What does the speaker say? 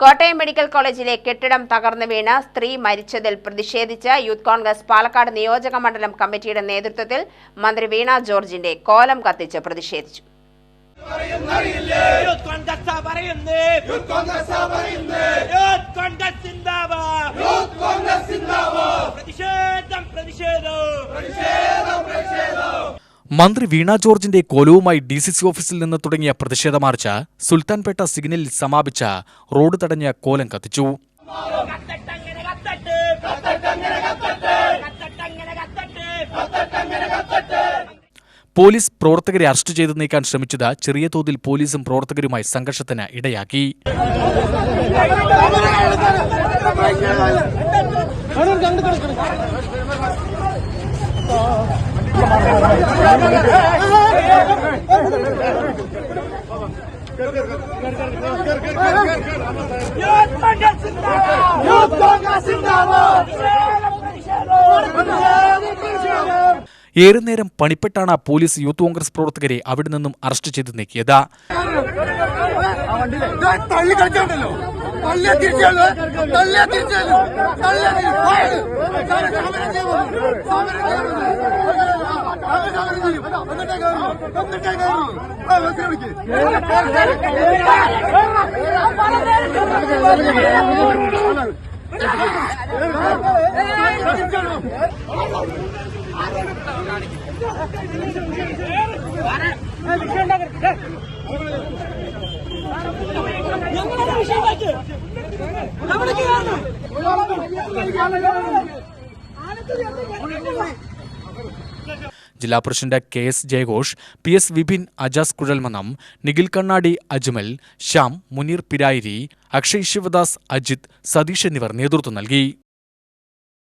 Kottayam medical കോളേജിലെ കെട്ടിടം തകർന്നു വീണ സ്ത്രീ മരിച്ചതിൽ പ്രതിഷേധിച്ച യൂത്ത് കോൺഗ്രസ് പാലക്കാട് നിയോജക മണ്ഡലം കമ്മിറ്റിയുടെ നേതൃത്വത്തിൽ മന്ത്രി വീണ ജോർജിന്റെ കോലം കത്തിച്ച് പ്രതിഷേധിച്ചു യൂത്ത് കോൺഗ്രസ് പറയുന്നേ യൂത്ത് കോൺഗ്രസ് പറയുന്നേ യൂത്ത് കോൺഗ്രസ് സിന്ദാബാദ് യൂത്ത് കോൺഗ്രസ് സിന്ദാബാദ് പ്രതിഷേധം പ്രതിഷേധം മന്ത്രി വീണ ജോർജിന്റെ കൊലവുമായി ഡി സി സി ഓഫീസിൽ നിന്ന് തുടങ്ങിയ പ്രതിഷേധ മാർച്ച് സുൽത്താൻപേട്ട സിഗ്നലിൽ സമാപിച്ച റോഡ് തടഞ്ഞ കോലം കത്തിച്ചു. പോലീസ് പ്രവർത്തകരെ അറസ്റ്റ് ചെയ്ത് നീക്കാൻ ശ്രമിച്ചത് ചെറിയ തോതിൽ പോലീസും പ്രവർത്തകരുമായി സംഘർഷത്തിന് ഇടയാക്കി യൂത്ത് കോൺഗ്രസ് സിന്ദാബാദ് യൂത്ത് കോൺഗ്രസ് സിന്ദാബാദ് പ്രതിഷേധം ഏറെ നേരം പണിപ്പെട്ടാണ് പോലീസ് യൂത്ത് കോൺഗ്രസ് പ്രവർത്തകരെ അവിടെ നിന്നും അറസ്റ്റ് ചെയ്ത് നീക്കിയത്. തള്ളിയ തിരിച്ചു തള്ളിയ തിരിച്ചു തള്ളിയ ജില്ലാ പ്രസിഡന്റ് കെ എസ് ജയഘോഷ് പി എസ് വിപിൻ അജാസ് കുഴൽമനം നിഖിൽ കണ്ണാടി അജ്മൽ ശ്യാം മുനീർ പിരായിരി അക്ഷയ് ശിവദാസ് അജിത് സതീഷ് എന്നിവർ നേതൃത്വം നൽകി.